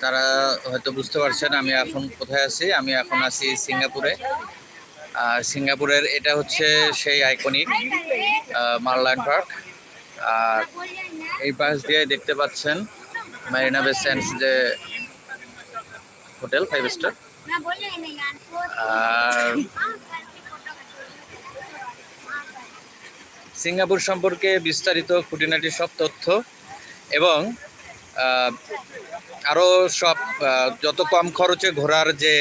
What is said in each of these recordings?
আপনারা হয়তো বুঝতে পারছেন আমি এখন কোথায় আছি। আমি এখন আছি সিঙ্গাপুরে। আর সিঙ্গাপুরের এটা হচ্ছে সেই আইকনিক মারলাইন পার্ক আর এই পাশ দিয়ে দেখতে পাচ্ছেন মারিনা বে স্যান্ডস যে হোটেল ফাইভ স্টার আর সিঙ্গাপুর সম্পর্কে বিস্তারিত খুঁটিনাটি সব তথ্য। এবং আরও সব যত কম খরচে ঘোরার যে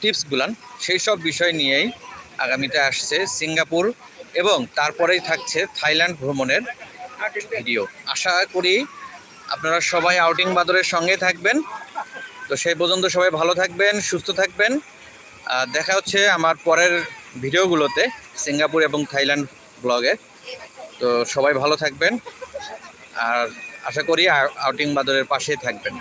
টিপসগুলান, সেই সব বিষয় নিয়েই আগামীতে আসছে সিঙ্গাপুর এবং তারপরেই থাকছে থাইল্যান্ড ভ্রমণের ভিডিও। আশা করি আপনারা সবাই আউটিং বাদরের সঙ্গে থাকবেন। তো সেই পর্যন্ত সবাই ভালো থাকবেন, সুস্থ থাকবেন। দেখা হচ্ছে আমার পরের ভিডিওগুলোতে সিঙ্গাপুর এবং থাইল্যান্ড ব্লগে। তো সবাই ভালো থাকবেন। আর আশা করি আউটিং বাদরের পাশে থাকবেন